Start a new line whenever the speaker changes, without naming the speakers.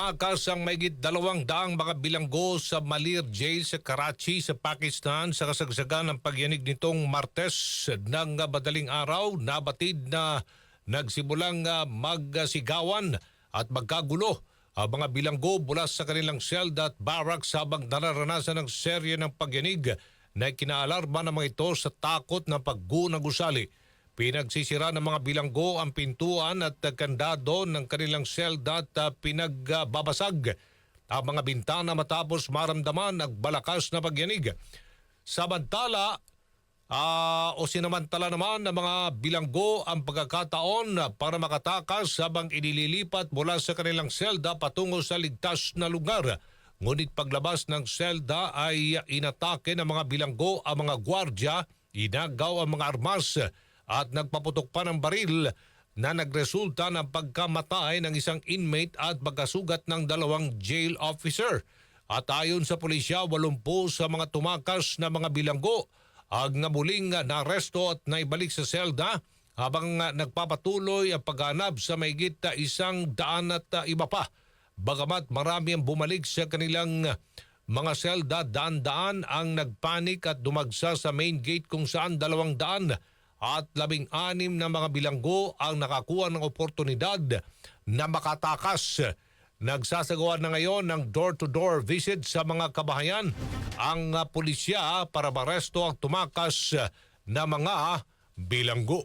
tumakas ang mayigit dalawang daang mga bilanggo sa Malir Jail sa Karachi sa Pakistan sa kasagsagan ng pagyanig nitong Martes ng madaling araw nabatid na nagsimulang ah, magsigawan at magkagulo ang mga bilanggo mula sa kanilang selda at barracks habang nararanasan ng serye ng pagyanig na kinaalarma ng mga ito sa takot ng paggunang gusali. Pinagsisira ng mga bilanggo ang pintuan at uh, kandado ng kanilang selda at uh, pinagbabasag ang mga bintana matapos maramdaman ang balakas na pagyanig. Samantala, ah, o sinamantala naman ng mga bilanggo ang pagkakataon para makatakas habang inililipat mula sa kanilang selda patungo sa ligtas na lugar. Ngunit paglabas ng selda ay inatake ng mga bilanggo ang mga gwardya, inagaw ang mga armas at nagpaputok pa ng baril na nagresulta ng pagkamatay ng isang inmate at pagkasugat ng dalawang jail officer. At ayon sa pulisya, 80 sa mga tumakas na mga bilanggo ang namuling naresto at naibalik sa selda habang nagpapatuloy ang paghanap sa mayigit isang daan at iba pa. Bagamat marami ang bumalik sa kanilang mga selda, daan-daan ang nagpanik at dumagsa sa main gate kung saan dalawang daan at labing anim na mga bilanggo ang nakakuha ng oportunidad na makatakas. Nagsasagawa na ngayon ng door-to-door visit sa mga kabahayan ang ah, pulisya para maresto ang tumakas na mga bilanggo.